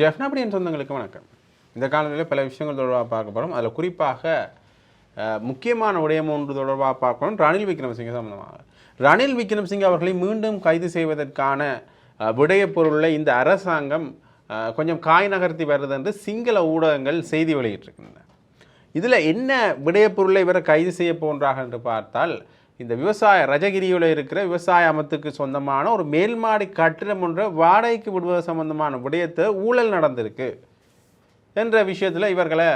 ஜெஃப்னாபடியின் சொந்தங்களுக்கு வணக்கம். இந்த காலநிலையில் பல விஷயங்கள் தொடர்பாக பார்க்க போகிறோம் அதில் குறிப்பாக முக்கியமான விடயம் ஒன்று தொடர்பாக பார்க்கணும். ரணில் விக்ரமசிங்க சம்பந்தமாக. ரணில் விக்ரமசிங்க அவர்களை மீண்டும் கைது செய்வதற்கான விடயப்பொருளை பொருளை இந்த அரசாங்கம் கொஞ்சம் காய் நகர்த்தி வருது என்று சிங்கள ஊடகங்கள் செய்தி வெளியிட்டிருக்கின்றன. இதில் என்ன விடயப்பொருளை இவரை கைது செய்ய போன்றாக என்று பார்த்தால் இந்த விவசாய ரஜகிரியில் இருக்கிற விவசாய அமைத்துக்கு சொந்தமான ஒரு மேல்மாடி கட்டிடம் ஒன்றை வாடகைக்கு விடுவது சம்பந்தமான விடயத்தை ஊழல் நடந்திருக்கு. என்ற விஷயத்தில் இவர்களை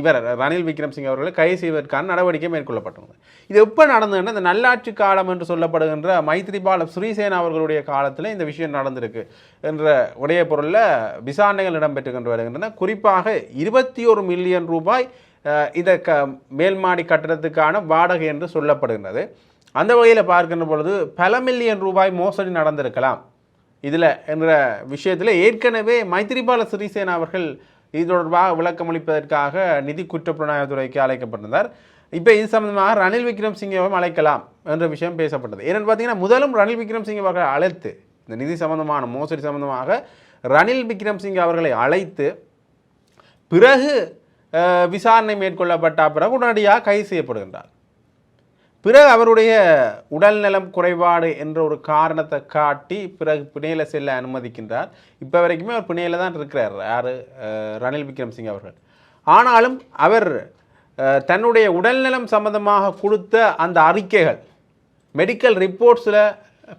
இவர் ரணில் விக்ரம்சிங் அவர்களை கைது செய்வதற்கான நடவடிக்கை மேற்கொள்ளப்பட்டுள்ளது இது எப்போ நடந்ததுன்னா இந்த நல்லாட்சி காலம் என்று சொல்லப்படுகின்ற மைத்ரிபால ஸ்ரீசேனா அவர்களுடைய காலத்தில் இந்த விஷயம் நடந்திருக்கு என்ற உடைய பொருளில் விசாரணைகள் இடம்பெற்றுக்கொண்டு வருகின்றன. குறிப்பாக இருபத்தி ஒரு மில்லியன் ரூபாய் இந்த க மேல்மாடி கட்டடத்துக்கான வாடகை என்று சொல்லப்படுகின்றது. அந்த வகையில் பார்க்கின்ற பொழுது பல மில்லியன் ரூபாய் மோசடி நடந்திருக்கலாம். இதில் என்ற விஷயத்தில் ஏற்கனவே மைத்திரிபால சிறிசேனா அவர்கள் இது தொடர்பாக விளக்கமளிப்பதற்காக நிதி குற்றப்புலனாய்வுத்துறைக்கு அழைக்கப்பட்டிருந்தார். இப்போ இது சம்பந்தமாக ரணில் விக்ரம் சிங்கேவும் அழைக்கலாம் என்ற விஷயம் பேசப்பட்டது. ஏன்னு பார்த்தீங்கன்னா முதலும் ரணில் விக்ரம் சிங் அவர்கள் அழைத்து இந்த நிதி சம்பந்தமான மோசடி சம்பந்தமாக ரணில் விக்ரம் சிங் அவர்களை அழைத்து பிறகு விசாரணை மேற்கொள்ளப்பட்ட பிறகு உடனடியாக கைது செய்யப்படுகின்றார். பிறகு அவருடைய உடல்நலம் குறைபாடு என்ற ஒரு காரணத்தை காட்டி பிறகு பிணையில் செல்ல அனுமதிக்கின்றார். இப்போ வரைக்குமே அவர் பிணையில் தான் இருக்கிறார். யார்? ரணில் விக்ரம்சிங் அவர்கள். ஆனாலும் அவர் தன்னுடைய உடல்நலம் சம்பந்தமாக கொடுத்த அந்த அறிக்கைகள் மெடிக்கல் ரிப்போர்ட்ஸில்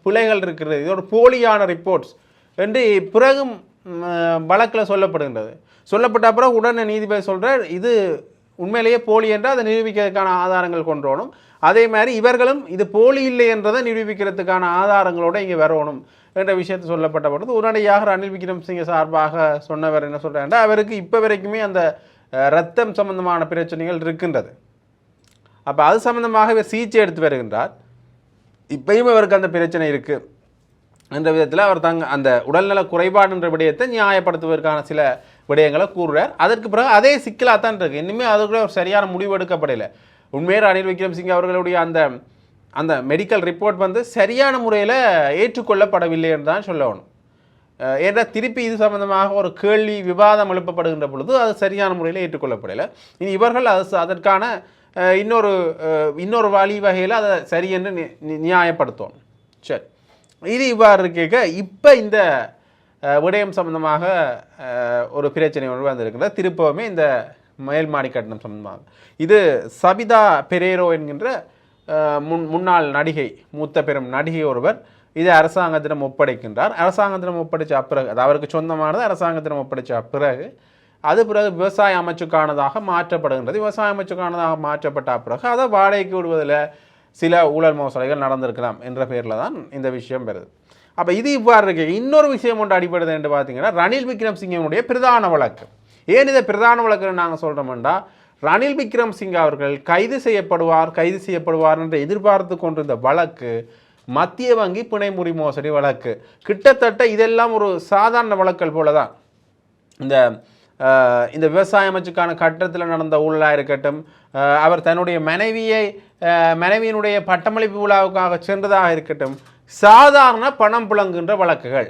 பிழைகள் இருக்கிறது. இதோட போலியான ரிப்போர்ட்ஸ் என்று பிறகும் வழக்கில் சொல்லப்படுகின்றது. சொல்லப்பட்ட பிறகு உடனே நீதிபதி சொல்கிறார் இது உண்மையிலேயே போலி என்றால் அதை நிரூபிக்கிறதுக்கான ஆதாரங்கள் கொண்டு வரணும் அதே மாதிரி இவர்களும் இது போலி இல்லை என்றதை நிரூபிக்கிறதுக்கான ஆதாரங்களோடு இங்கே வரணும் என்ற விஷயத்தை சொல்லப்பட்ட பொழுது உடனடியாக ரணில் விக்ரம் சிங்க சார்பாக சொன்னவர் என்ன சொல்கிறாருன்னா அவருக்கு இப்போ வரைக்குமே அந்த ரத்தம் சம்பந்தமான பிரச்சனைகள் இருக்கின்றது. அப்போ அது சம்பந்தமாக இவர் சிகிச்சை எடுத்து வருகின்றார். இப்பயும் அவருக்கு அந்த பிரச்சனை இருக்குது என்ற விதத்தில் அவர் தங்க அந்த உடல்நல குறைபாடு என்ற விடயத்தை நியாயப்படுத்துவதற்கான சில விடயங்களை கூறுறார். அதற்கு பிறகு அதே சிக்கலாக தான் இருக்குது இன்னுமே அதுக்குள்ள ஒரு சரியான முடிவு எடுக்கப்படலை. உண்மையே ரணில் விக்ரம்சிங் அவர்களுடைய அந்த அந்த மெடிக்கல் ரிப்போர்ட் வந்து சரியான முறையில் ஏற்றுக்கொள்ளப்படவில்லை என்று தான் சொல்லணும் ஏன்னா திருப்பி இது சம்பந்தமாக ஒரு கேள்வி விவாதம் எழுப்பப்படுகின்ற பொழுது அது சரியான முறையில் ஏற்றுக்கொள்ளப்படலை. இனி இவர்கள் அது அதற்கான இன்னொரு இன்னொரு வழி வகையில் அதை சரி என்று நி- நியாயப்படுத்தணும் சரி. இது இவ்வாறு இருக்க இப்போ இந்த விடயம் சம்பந்தமாக ஒரு பிரச்சனை ஒன்று வந்திருக்கிறது. திருப்பவுமே இந்த மேல்மாடி கட்டணம் சம்பந்தமாக. இது சபிதா பெரேரோ என்கின்ற முன் முன்னாள் நடிகை மூத்த பெரும் நடிகை ஒருவர் இதை அரசாங்கத்திடம் ஒப்படைக்கின்றார். அரசாங்கத்திடம் ஒப்படைச்ச பிறகு அது அவருக்கு சொந்தமானது அரசாங்கத்திடம் ஒப்படைத்த பிறகு அது பிறகு விவசாய அமைச்சுக்கானதாக மாற்றப்படுகின்றது. விவசாய அமைச்சுக்கானதாக மாற்றப்பட்ட பிறகு அதை வாடகைக்கு விடுவதில் சில ஊழல் மோசடிகள் நடந்திருக்கலாம் என்ற பெயரில் தான் இந்த விஷயம் பெறுது அப்போ இது இவ்வாறு இருக்கு. இன்னொரு விஷயம் ஒன்று அடிப்படுது என்று பார்த்தீங்கன்னா ரணில் விக்ரம் சிங்கினுடைய பிரதான வழக்கு. ஏன் இதை பிரதான வழக்குன்னு நாங்கள் சொல்கிறோம்டா ரணில் விக்ரம் சிங் அவர்கள் கைது செய்யப்படுவார் கைது செய்யப்படுவார் என்று எதிர்பார்த்து கொண்டிருந்த வழக்கு மத்திய வங்கி பிணைமுறி மோசடி வழக்கு. கிட்டத்தட்ட இதெல்லாம் ஒரு சாதாரண வழக்கல் போல தான் இந்த இந்த விவசாய அமைச்சுக்கான கட்டத்தில் நடந்த ஊழலாக இருக்கட்டும் அவர் தன்னுடைய மனைவியை மனைவியினுடைய பட்டமளிப்பு விழாவுக்காக சென்றதாக இருக்கட்டும் சாதாரண பணம் புழங்குகின்ற வழக்குகள்.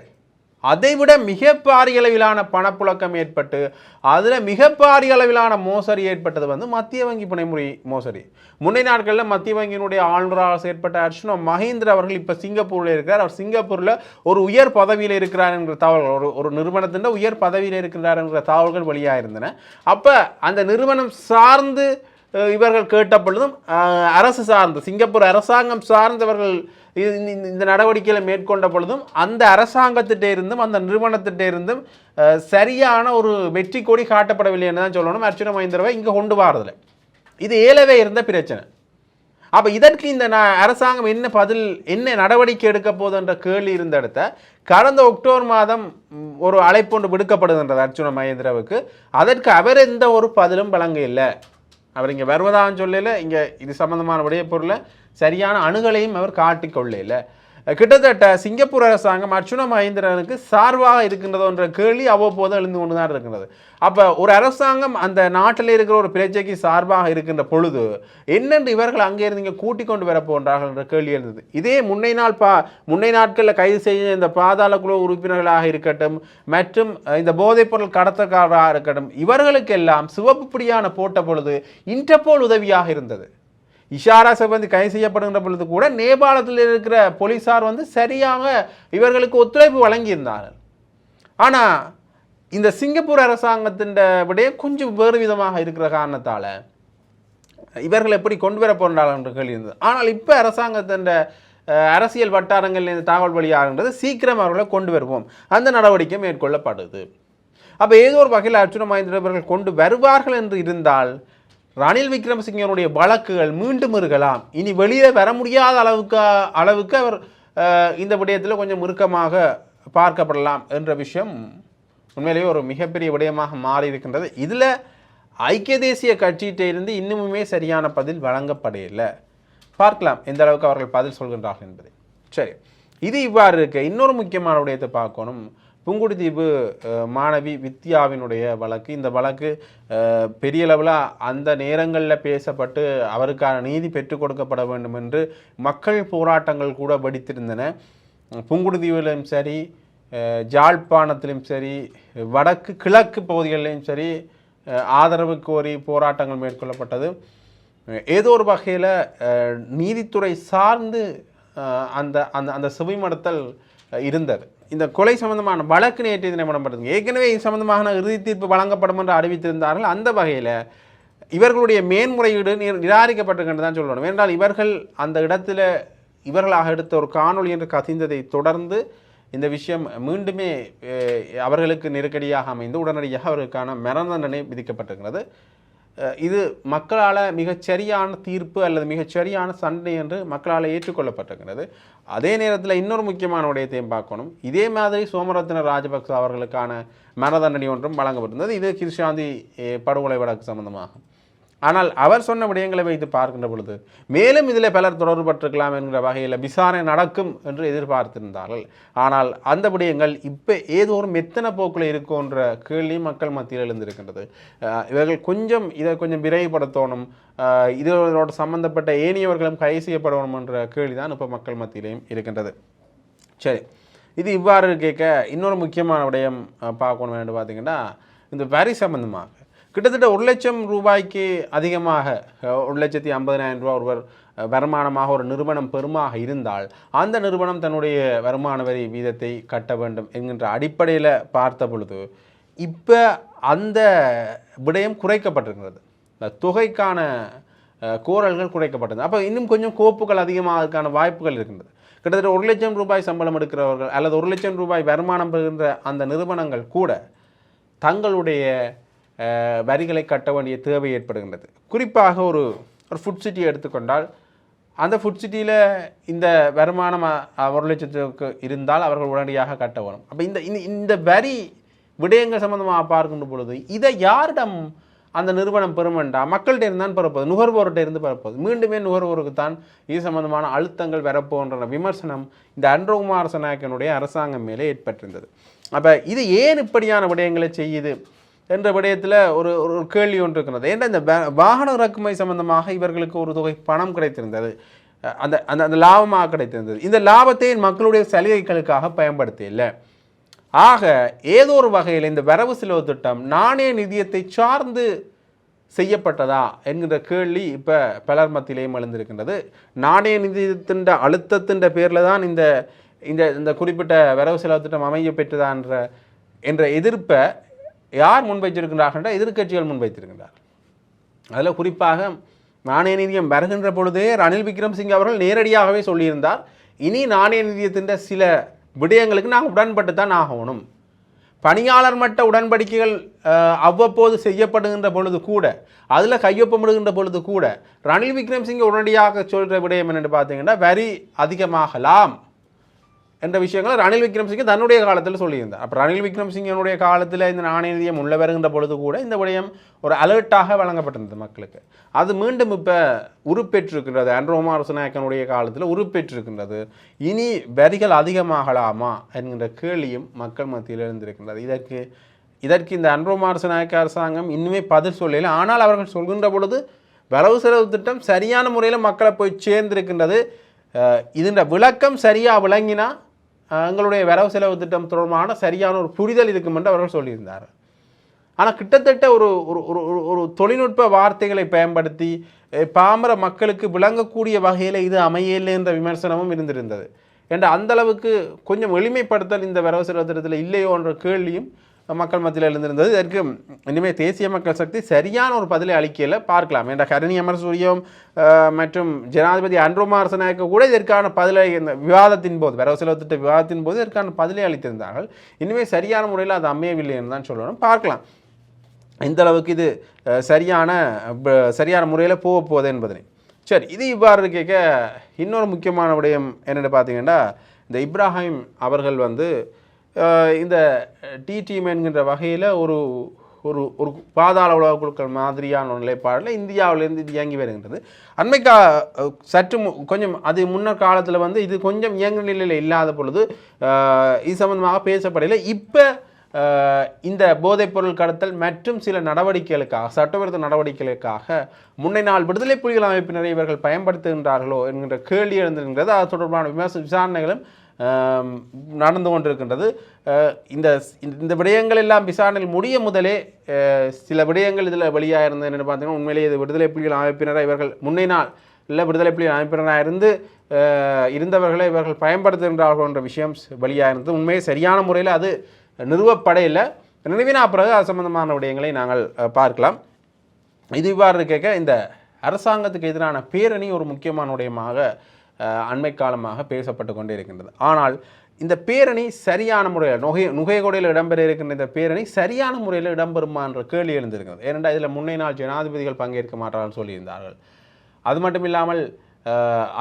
அதைவிட மிக பாரிய அளவிலான பணப்புழக்கம் ஏற்பட்டு அதில் மிக பாரிய அளவிலான மோசடி ஏற்பட்டது வந்து மத்திய வங்கி பணிமுறை மோசடி. முன்னை நாட்களில் மத்திய வங்கியினுடைய ஆளுநராக செயற்பட்ட அர்ச்சுனா மஹேந்திர அவர்கள் இப்போ சிங்கப்பூரில் இருக்கிறார். அவர் சிங்கப்பூரில் ஒரு உயர் பதவியில் இருக்கிறார் என்கிற தகவல்கள் ஒரு ஒரு நிறுவனத்தின் உயர் பதவியில் இருக்கிறார் என்கிற தகவல்கள் வெளியாக இருந்தன அப்போ அந்த நிறுவனம் சார்ந்து இவர்கள் கேட்ட பொழுதும் அரசு சார்ந்து சிங்கப்பூர் அரசாங்கம் சார்ந்தவர்கள் இது இந்த- இந்த நடவடிக்கைகளை மேற்கொண்ட பொழுதும் அந்த அரசாங்கத்திட்ட இருந்தும் அந்த நிறுவனத்திட்ட இருந்தும் சரியான ஒரு வெற்றி கொடி காட்டப்படவில்லை என்று தான் சொல்லணும். அர்ச்சுன மஹிந்திரவை இங்கே கொண்டு வாரதில்ல. இது ஏலவே இருந்த பிரச்சனை. அப்போ இதற்கு இந்த அரசாங்கம் என்ன பதில் என்ன நடவடிக்கை எடுக்க போதுன்ற கேள்வி இருந்த இடத்த கடந்த அக்டோபர் மாதம் ஒரு அழைப்பு ஒன்று விடுக்கப்படுகின்றது அர்ச்சுன மகேந்திராவுக்கு. அதற்கு அவர் எந்த ஒரு பதிலும் வழங்க இல்லை. அவர் இங்கே வருவதான்னு சொல்லல. இங்கே இது சம்மந்தமான விடைய பொருளை சரியான அணுகலையும் அவர் காட்டிக்கொள்ளல. கிட்டத்தட்ட சிங்கப்பூர் அரசாங்கம் அர்ச்சுனா மகேந்திரனுக்கு சார்பாக இருக்கின்றதோ என்ற கேள்வி அவ்வப்போது எழுந்து கொண்டு தான் இருக்கின்றது. அப்போ ஒரு அரசாங்கம் அந்த நாட்டில் இருக்கிற ஒரு பிரச்சைக்கு சார்பாக இருக்கின்ற பொழுது என்னென்று இவர்கள் அங்கே இருந்து இங்கே கூட்டிக் கொண்டு வரப்போன்றார்கள் என்ற கேள்வி இருந்தது இதே முன்னை நாள் பா முன்னை நாட்களில் கைது செய்ய இந்த பாதாள குழு உறுப்பினர்களாக இருக்கட்டும் மற்றும் இந்த போதைப்பொருள் கடத்தக்காரராக இருக்கட்டும் இவர்களுக்கெல்லாம் சிவப்பு பிடியான போட்ட பொழுது இன்டர்போல் உதவியாக இருந்தது. இஷாரா சிபந்தி கைது செய்யப்படுகின்ற பொழுது கூட நேபாளத்தில் இருக்கிற போலீசார் வந்து சரியாக இவர்களுக்கு ஒத்துழைப்பு வழங்கியிருந்தார்கள். ஆனால் இந்த சிங்கப்பூர் அரசாங்கத்தின் விடைய கொஞ்சம் வேறு விதமாக இருக்கிற காரணத்தால் இவர்கள் எப்படி கொண்டு வர போன்றார்கள் என்று கேள்வி இருந்தது. ஆனால் இப்போ அரசாங்கத்தின் அரசியல் வட்டாரங்களில் இந்த தகவல் வெளியாகின்றது. சீக்கிரம் அவர்களை கொண்டு வருவோம். அந்த நடவடிக்கை மேற்கொள்ளப்படுது. அப்போ ஏதோ ஒரு வகையில் அர்ஜுன மகேந்திரவர்கள் கொண்டு வருவார்கள் என்று இருந்தால் ரணில் விக்ரமசிங்கனுடைய வழக்குகள் மீண்டும் இருக்கலாம். இனி வெளியே வர முடியாத அளவுக்கு அளவுக்கு அவர் இந்த விடயத்தில் கொஞ்சம் இறுக்கமாக பார்க்கப்படலாம் என்ற விஷயம் உண்மையிலேயே ஒரு மிகப்பெரிய விடயமாக மாறி இருக்கின்றது இதில் ஐக்கிய தேசிய கட்சியிட்ட இருந்து இன்னுமுமே சரியான பதில் வழங்கப்படையில்லை பார்க்கலாம் எந்த அளவுக்கு அவர்கள் பதில் சொல்கின்றார்கள் என்பதை. சரி இது இவ்வாறு இருக்க. இன்னொரு முக்கியமான விடயத்தை பார்க்கணும். புங்குடுதீவு மாணவி வித்யாவினுடைய வழக்கு. இந்த வழக்கு பெரிய அளவில் அந்த நேரங்களில் பேசப்பட்டு அவருக்கான நீதி பெற்றுக் கொடுக்கப்பட வேண்டும் என்று மக்கள் போராட்டங்கள் கூட வெடித்திருந்தன. புங்குடுதீவிலும் சரி ஜாழ்ப்பாணத்திலும் சரி வடக்கு கிழக்கு பகுதிகளிலும் சரி ஆதரவு கோரி போராட்டங்கள் மேற்கொள்ளப்பட்டது. ஏதோ ஒரு வகையில் நீதித்துறை சார்ந்து அந்த அந்த அந்த செவிமடுத்தல் இருந்தது. இந்த கொலை சம்பந்தமான வழக்கு நேற்று தினம் இடம்பெற்றது ஏற்கனவே இது சம்பந்தமான இறுதி தீர்ப்பு வழங்கப்படும் என்று அறிவித்திருந்தார்கள். அந்த வகையில் இவர்களுடைய மேன்முறையீடு நிராகரிக்கப்பட்டிருக்கின்றதான் தான் சொல்லணும். ஏனென்றால் இவர்கள் அந்த இடத்துல இவர்களாக எடுத்த ஒரு காணொளி என்று கசிந்ததை தொடர்ந்து இந்த விஷயம் மீண்டுமே அவர்களுக்கு நெருக்கடியாக அமைந்து உடனடியாக அவருக்கான மரண தண்டனை விதிக்கப்பட்டிருக்கிறது. இது மக்களால் மிகச்சரியான தீர்ப்பு அல்லது மிகச்சரியான சண்டை என்று மக்களால் ஏற்றுக்கொள்ளப்பட்டிருக்கிறது. அதே நேரத்தில் இன்னொரு முக்கியமான விடயத்தையும் பார்க்கணும். இதே மாதிரி சோமரத்ன ராஜபக்ச அவர்களுக்கான மரண தண்டனை ஒன்றும் வழங்கப்பட்டிருந்தது. இது கிருஷாந்தி படுகொலை வழக்கு சம்பந்தமாகும் ஆனால் அவர் சொன்ன விடயங்களை வைத்து பார்க்கின்ற பொழுது மேலும் இதில் பலர் தொடர்பட்டிருக்கலாம் என்கிற வகையில் விசாரணை நடக்கும் என்று எதிர்பார்த்திருந்தார்கள். ஆனால் அந்த விடயங்கள் இப்போ ஏதோ ஒரு மெத்தன போக்கில் இருக்கும்ன்ற கேள்வி மக்கள் மத்தியில் எழுந்திருக்கின்றது. இவர்கள் கொஞ்சம் இதை கொஞ்சம் விரைவுபடுத்தணும் இதோட சம்பந்தப்பட்ட ஏனையவர்களும் கைது செய்யப்படணும் என்ற கேள்வி தான் இப்போ மக்கள் மத்தியிலையும் இருக்கின்றது. சரி இது இவ்வாறு கேட்க இன்னொரு முக்கியமான விடயம் பார்க்கணும் என்று பார்த்தீங்கன்னா இந்த வரி சம்பந்தமாக. கிட்டத்தட்ட ஒரு லட்சம் ரூபாய்க்கு அதிகமாக ஒரு லட்சத்தி ஐம்பதினாயிரம் ரூபாய் ஒருவர் வருமானமாக ஒரு நிறுவனம் பெருமாக இருந்தால் அந்த நிறுவனம் தன்னுடைய வருமான வரி வீதத்தை கட்ட வேண்டும் என்கின்ற அடிப்படையில் பார்த்த பொழுது இப்போ அந்த விடயம் குறைக்கப்பட்டிருக்கிறது. இந்த தொகைக்கான கோரல்கள் குறைக்கப்பட்டது அப்போ இன்னும் கொஞ்சம் கோப்புகள் அதிகமாகிறதுக்கான வாய்ப்புகள் இருக்கின்றது. கிட்டத்தட்ட ஒரு லட்சம் ரூபாய் சம்பளம் எடுக்கிறவர்கள் அல்லது ஒரு லட்சம் ரூபாய் வருமானம் பெறுகின்ற அந்த நிறுவனங்கள் கூட தங்களுடைய வரிகளை கட்ட வேண்டிய தேவை ஏற்படுகின்றது. குறிப்பாக ஒரு ஒரு ஃபுட் சிட்டியை எடுத்துக்கொண்டால் அந்த ஃபுட் சிட்டியில் இந்த வருமானம் ஒரு லட்சத்துக்கு இருந்தால் அவர்கள் உடனடியாக கட்ட வரும் அப்போ இந்த இந்த- இந்த வரி விடயங்கள் சம்பந்தமாக பார்க்கின்ற பொழுது இதை யாரிடம் அந்த நிறுவனம் பெறும் மக்கள்கிட்ட இருந்து தான் பெறப்போகுது. நுகர்வோர்கிட்ட இருந்து பெறப்போகுது. மீண்டுமே நுகர்வோருக்கு தான் இது சம்பந்தமான அழுத்தங்கள் வரப்போன்ற விமர்சனம் இந்த அன்றகுமார் சனாயக்கனுடைய அரசாங்கம் மேலே ஏற்பட்டிருந்தது. அப்போ இது ஏன் இப்படியான விடயங்களை செய்யுது? என்ற விடயத்தில் ஒரு ஒரு கேள்வி ஒன்று இருக்கிறது. ஏன்னா இந்த வாகன இறக்குமதி சம்பந்தமாக இவர்களுக்கு ஒரு தொகை பணம் கிடைத்திருந்தது? அந்த அந்த அந்த லாபமாக கிடைத்திருந்தது. இந்த லாபத்தை மக்களுடைய சலுகைகளுக்காக பயன்படுத்த இல்லை ஆக ஏதோ ஒரு வகையில் இந்த வரவு செலவு திட்டம் நாணய நிதியத்தை சார்ந்து செய்யப்பட்டதா என்கிற கேள்வி இப்போ பலர் மத்தியிலேயும் எழுந்திருக்கின்றது. நாணய நிதியத்தின் அழுத்தத்தின் பேரில் தான் இந்த இந்த இந்த குறிப்பிட்ட வரவு செலவு திட்டம் அமைய பெற்றதான்ற என்ற எதிர்ப்பை யார் முன்வைத்திருக்கின்றார்கள் எதிர்க்கட்சிகள் முன்வைத்திருக்கின்றார் அதில் குறிப்பாக நாணய நிதியம் வருகின்ற பொழுதே ரணில் விக்ரம்சிங் அவர்கள் நேரடியாகவே சொல்லியிருந்தார் இனி நாணய நிதியத்தின் சில விடயங்களுக்கு நாங்கள் உடன்பட்டு தான் ஆகணும். பணியாளர் மட்ட உடன்படிக்கைகள் அவ்வப்போது செய்யப்படுகின்ற பொழுது கூட அதில் கையொப்பமிடுகின்ற பொழுது கூட ரணில் விக்ரம்சிங்கை உடனடியாக சொல்கிற விடயம் என்னென்னு பார்த்தீங்கன்னா வரி அதிகமாகலாம். என்ற விஷயங்களை ரணில் விக்ரமசிங்கே தன்னுடைய காலத்தில் சொல்லியிருந்தார். அப்போ ரணில் விக்ரமசிங்கனுடைய காலத்தில் இந்த நாணய நிதியம் உள்ள வருகின்ற பொழுது கூட இந்த விடயம் ஒரு அலர்ட்டாக வழங்கப்பட்டிருந்தது மக்களுக்கு. அது மீண்டும் இப்போ உருப்பெற்றிருக்கின்றது. அன்ரோமார் நாயக்கனுடைய காலத்தில் உருப்பெற்றிருக்கின்றது. இனி வரிகள் அதிகமாகலாமா என்கின்ற கேள்வியும் மக்கள் மத்தியில் இருந்திருக்கின்றது இதற்கு இதற்கு இந்த அன்போமாரசநாயக்க அரசாங்கம் இன்னுமே பதில் சொல்லலை. ஆனால் அவர்கள் சொல்கின்ற பொழுது வரவு செலவு திட்டம் சரியான முறையில் மக்களை போய் சேர்ந்திருக்கின்றது. அஹ் இதன் விளக்கம் சரியாக விளங்கினா எங்களுடைய வரவு செலவு திட்டம் தொடர்பான சரியான ஒரு புரிதல் இருக்கும் என்று அவர்கள் சொல்லியிருந்தார் ஆனால் கிட்டத்தட்ட ஒரு ஒரு ஒரு ஒரு- தொழில்நுட்ப வார்த்தைகளை பயன்படுத்தி பாமர மக்களுக்கு விளங்கக்கூடிய வகையில் இது அமையலை என்ற விமர்சனமும் இருந்திருந்தது. என்ற அந்தளவுக்கு கொஞ்சம் எளிமைப்படுத்தல் இந்த வரவு செலவு திட்டத்தில் இல்லையோ என்ற கேள்வியும் மக்கள் மத்தியில் எழுந்திருந்தது. இதற்கு இனிமேல் தேசிய மக்கள் சக்தி சரியான ஒரு பதிலை அளிக்கையில் பார்க்கலாம். என்ற கருணி அமரசூரியம் மற்றும் ஜனாதிபதி அன்ரோமா அரசநாயக்க கூட இதற்கான பதிலை இந்த விவாதத்தின் போது வரவு செலவு திட்ட விவாதத்தின் போது இதற்கான பதிலை அளித்திருந்தார்கள். இனிமேல் சரியான முறையில் அது அமையவில்லை என்று தான் சொல்லணும் பார்க்கலாம். எந்த அளவுக்கு இது சரியான சரியான முறையில் போக போகுது என்பதனை. சரி இது இவ்வாறு கேட்க இன்னொரு முக்கியமான விடயம் என்னென்னு பார்த்தீங்கன்னா இந்த இப்ராஹிம் அவர்கள் வந்து இந்த டி டீம் என்கின்ற வகையில் ஒரு ஒரு ஒரு பாதாள உலக குழுக்கள் மாதிரியான ஒரு நிலைப்பாடில் இந்தியாவிலேருந்து இது இயங்கி வருகின்றது. அண்மைக்கா சற்று மு- கொஞ்சம் அது முன்னர் காலத்தில் வந்து இது கொஞ்சம் இயங்கு நிலையில் இல்லாத பொழுது இது சம்பந்தமாக பேசப்படலை இப்போ இந்த போதைப்பொருள் கடத்தல் மற்றும் சில நடவடிக்கைகளுக்காக சட்டவிரோத நடவடிக்கைகளுக்காக முன்னை நாள் விடுதலை புலிகள் அமைப்பினரை இவர்கள் பயன்படுத்துகின்றார்களோ என்கின்ற கேள்வி எழுந்திருக்கிறது அது தொடர்பான விமர்ச விசாரணைகளும் நடந்து கொண்டிருக்கின்றது. இந்த இந்த விடயங்கள் எல்லாம் விசாரணையில் முடிய முதலே சில விடயங்கள் இதில் வெளியாக இருந்தது என்னென்னு பார்த்தீங்கன்னா உண்மையிலேயே இது விடுதலை புலிகள் அமைப்பினராக இவர்கள் முன்னே நாள் இல்லை விடுதலை புலிகள் அமைப்பினராக இருந்து இருந்தவர்களை இவர்கள் பயன்படுத்துகின்றார்கள் என்ற விஷயம் வெளியாக இருந்தது. உண்மையை சரியான முறையில் அது நிறுவப்படையில். நினைவினா பிறகு அது சம்பந்தமான விடயங்களை நாங்கள் பார்க்கலாம். இது இவ்வாறு கேட்க இந்த அரசாங்கத்துக்கு எதிரான பேரணி ஒரு முக்கியமான விடயமாக அண்மை காலமாக பேசப்பட்டு கொண்டே இருக்கின்றது ஆனால் இந்த பேரணி சரியான முறையில் நுகை நுகைகொடையில் இடம்பெற இருக்கின்ற இந்த பேரணி சரியான முறையில் இடம்பெறுமா என்ற கேள்வி எழுந்திருக்கிறது. ஏனென்றால் இதில் முன்னே நாள் ஜனாதிபதிகள் பங்கேற்க மாட்டார்கள் சொல்லியிருந்தார்கள். அது மட்டும் இல்லாமல்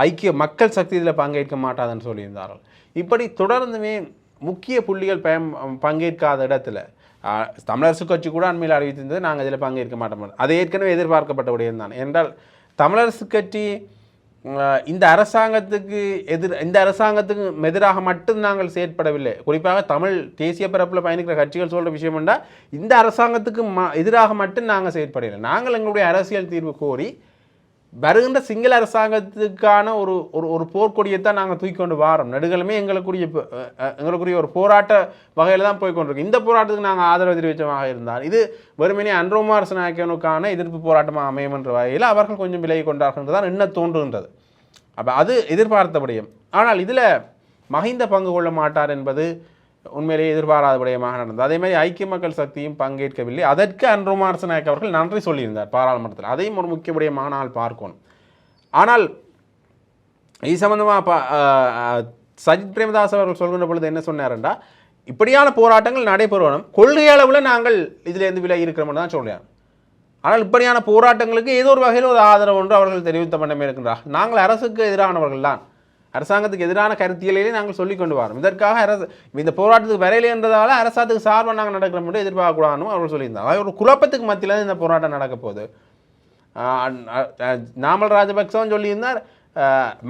ஐக்கிய மக்கள் சக்தி இதில் பங்கேற்க மாட்டாதுன்னு சொல்லியிருந்தார்கள். இப்படி தொடர்ந்துமே முக்கிய புள்ளிகள் பயம் பங்கேற்காத இடத்துல தமிழரசு கட்சி கூட அண்மையில் அறிவித்திருந்தது நாங்கள் இதில் பங்கேற்க மாட்டோம். அது ஏற்கனவே எதிர்பார்க்கப்பட்ட விடயம் தான் என்றால் தமிழரசு கட்சி இந்த அரசாங்கத்துக்கு எதிர் இந்த அரசாங்கத்துக்கு எதிராக மட்டும் நாங்கள் செயற்படவில்லை. குறிப்பாக தமிழ் தேசிய பரப்பில் பயணிக்கிற கட்சிகள் சொல்கிற விஷயம் என்றால் இந்த அரசாங்கத்துக்கு ம எதிராக மட்டும் நாங்கள் செயற்படவில்லை. நாங்கள் எங்களுடைய அரசியல் தீர்வு கோரி வருகின்ற சிங்கள அரசாங்கத்துக்கான ஒரு ஒரு ஒரு போர்க்கொடியை தான் நாங்கள் தூக்கி கொண்டு வாரோம். நடுகளுமே எங்களுக்குரிய எங்களுக்குரிய ஒரு போராட்ட வகையில் தான் போய் கொண்டிருக்கோம் இந்த போராட்டத்துக்கு நாங்கள் ஆதரவு தெரிவித்தமாக இருந்தால் இது வெறுமனே அன்ரோமார் நாயக்கனுக்கான எதிர்ப்பு போராட்டமாக அமையும் என்ற வகையில் அவர்கள் கொஞ்சம் விலகி கொண்டார்கள் என்று தான் என்ன தோன்றுகின்றது. அப்போ அது எதிர்பார்த்த ஆனால் இதில் மகிந்த பங்கு கொள்ள மாட்டார் என்பது உண்மையிலேயே எதிர்பாராத விடயமாக நடந்தது. அதே மாதிரி ஐக்கிய மக்கள் சக்தியும் பங்கேற்கவில்லை. அதற்கு அன்ரோமார் நாயக் அவர்கள் நன்றி சொல்லியிருந்தார் பாராளுமன்றத்தில். அதையும் ஒரு முக்கிய விடயமாக பார்க்கணும். ஆனால் இது சம்பந்தமாக பா சஜித் பிரேமதாஸ் அவர்கள் சொல்கின்ற பொழுது என்ன சொன்னாருண்டா இப்படியான போராட்டங்கள் நடைபெறணும். கொள்கை அளவில் நாங்கள் இதிலேருந்து விலகி இருக்கிறோம்னு தான் சொல்கிறார் ஆனால் இப்படியான போராட்டங்களுக்கு ஏதோ ஒரு வகையில் ஒரு ஆதரவு ஒன்று அவர்கள் தெரிவித்த பண்ணமே இருக்கின்றார். நாங்கள் அரசுக்கு எதிரானவர்கள் தான். அரசாங்கத்துக்கு எதிரான கருத்தியலையே நாங்கள் சொல்லிக் கொண்டு வரோம். இதற்காக அரசு இந்த போராட்டத்துக்கு வரையில என்றதால அரசாங்கத்துக்கு சார்பாக நாங்கள் நடக்கிற மட்டும் எதிர்பார்க்கக்கூடாதுன்னு அவர்கள் சொல்லியிருந்தாங்க. அதாவது ஒரு குழப்பத்துக்கு மத்தியில் இந்த போராட்டம் நடக்க போகுது. நாமல் ராஜபக்சவும் சொல்லியிருந்தார்.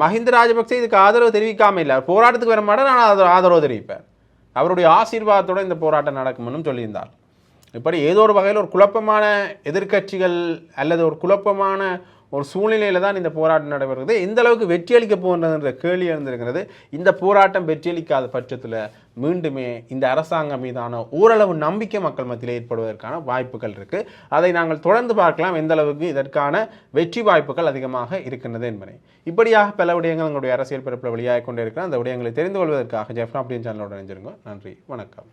மஹிந்த ராஜபக்சே இதுக்கு ஆதரவு தெரிவிக்காமல் இல்லை. போராட்டத்துக்கு வர மாட்டேன் நான் ஆதரவு ஆதரவு தெரிவிப்பேன். அவருடைய ஆசீர்வாதத்தோட இந்த போராட்டம் நடக்கும்னு சொல்லியிருந்தார். இப்படி ஏதோ ஒரு வகையில் ஒரு குழப்பமான எதிர்க்கட்சிகள் அல்லது ஒரு குழப்பமான ஒரு சூழ்நிலையில் தான் இந்த போராட்டம் நடைபெறுகிறது. எந்த அளவுக்கு வெற்றியளிக்க போகின்றதுன்ற கேள்வி எழுந்திருக்கிறது. இந்த போராட்டம் வெற்றியளிக்காத பட்சத்தில் மீண்டுமே இந்த அரசாங்கம் மீதான ஓரளவு நம்பிக்கை மக்கள் மத்தியில் ஏற்படுவதற்கான வாய்ப்புகள் இருக்குது அதை நாங்கள் தொடர்ந்து பார்க்கலாம் எந்த அளவுக்கு இதற்கான வெற்றி வாய்ப்புகள் அதிகமாக இருக்கின்றது என்பதை. இப்படியாக பல விடயங்கள் எங்களுடைய அரசியல் பிறப்பில் வெளியாக கொண்டே இருக்கிற அந்த விடயங்களை தெரிந்து கொள்வதற்காக ஜெஃப்னா அப்படின் சேனலோட இணைஞ்சிருங்க நன்றி வணக்கம்.